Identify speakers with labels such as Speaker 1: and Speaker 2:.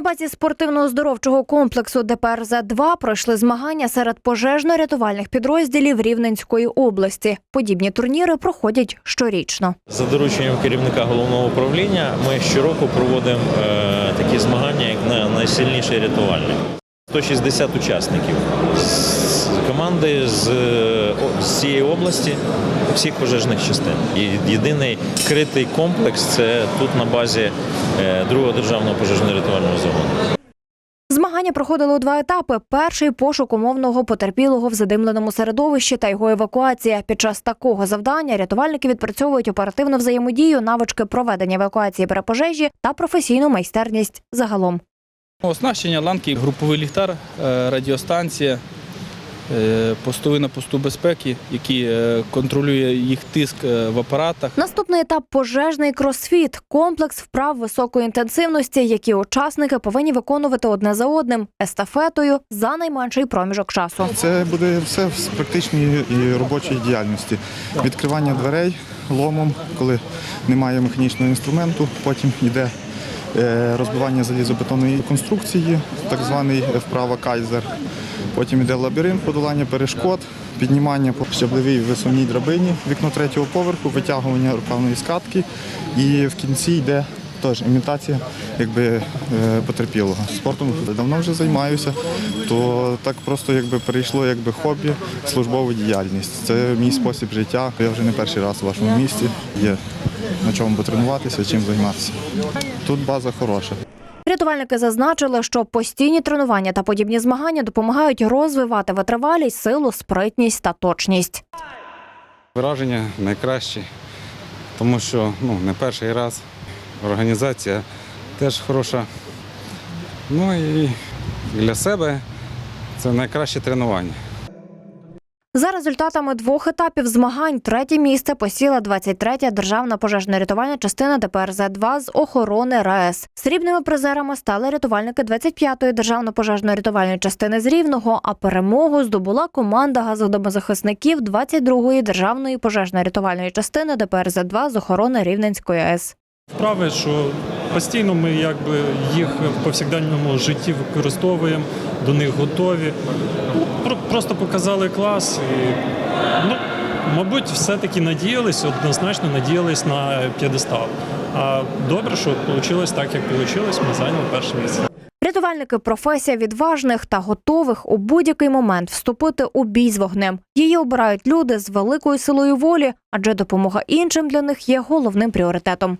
Speaker 1: На базі спортивно-оздоровчого комплексу ДПРЗ-2 пройшли змагання серед пожежно-рятувальних підрозділів Рівненської області. Подібні турніри проходять щорічно.
Speaker 2: За дорученням керівника головного управління ми щороку проводимо е, такі змагання, як на найсильніший рятувальник. 160 учасників з команди з, з цієї області всіх пожежних частин. Єдиний критий комплекс це тут на базі е, другого державного пожежно-рятувального загону.
Speaker 1: Змагання проходили у два етапи: перший пошук умовного потерпілого в задимленому середовищі та його евакуація. Під час такого завдання рятувальники відпрацьовують оперативну взаємодію, навички проведення евакуації при пожежі та професійну майстерність загалом.
Speaker 3: Оснащення ланки, груповий ліхтар, е, радіостанція, е, постовий на посту безпеки, який е, контролює їх тиск в апаратах.
Speaker 1: Наступний етап пожежний кросфіт комплекс вправ високої інтенсивності, які учасники повинні виконувати одне за одним естафетою за найменший проміжок часу.
Speaker 4: Це буде все з практичної і робочої діяльності. Відкривання дверей ломом, коли немає механічного інструменту. Потім йде розбивання залізобетонної конструкції, так званий вправа кайзер. Потім йде лабіринт, подолання перешкод, піднімання по щаблевій висувній драбині, вікно третього поверху, витягування рукавної скатки. І в кінці йде Тож імітація якби е, потерпілого. Спортом давно вже займаюся, то так просто якби перейшло якби хобі, службову діяльність. Це мій спосіб життя. Я вже не перший раз у вашому місті. Є на чому потренуватися, чим займатися. Тут база хороша.
Speaker 1: Рятувальники зазначили, що постійні тренування та подібні змагання допомагають розвивати витривалість, силу, спритність та точність.
Speaker 5: Враження найкращі, тому що ну, не перший раз організація теж хороша. Ну і для себе це найкраще тренування.
Speaker 1: За результатами двох етапів змагань третє місце посіла 23-я державна пожежно-рятувальна частина ДПРЗ-2 з охорони РаЕС. Срібними призерами стали рятувальники 25-ї державно-пожежно-рятувальної частини з Рівного, а перемогу здобула команда газодомозахисників 22-ї державної пожежно-рятувальної частини ДПРЗ-2 з охорони Рівненської АЕС.
Speaker 6: Вправи, що постійно ми якби їх в повсякденному житті використовуємо, до них готові. Ну, про- Просто показали клас і, ну, мабуть, все-таки надіялись, однозначно надіялись на п'єдестал. А добре, що вийшло так, як вийшло, ми зайняли перше місце.
Speaker 1: Рятувальники професія відважних та готових у будь-який момент вступити у бій з вогнем. Її обирають люди з великою силою волі, адже допомога іншим для них є головним пріоритетом.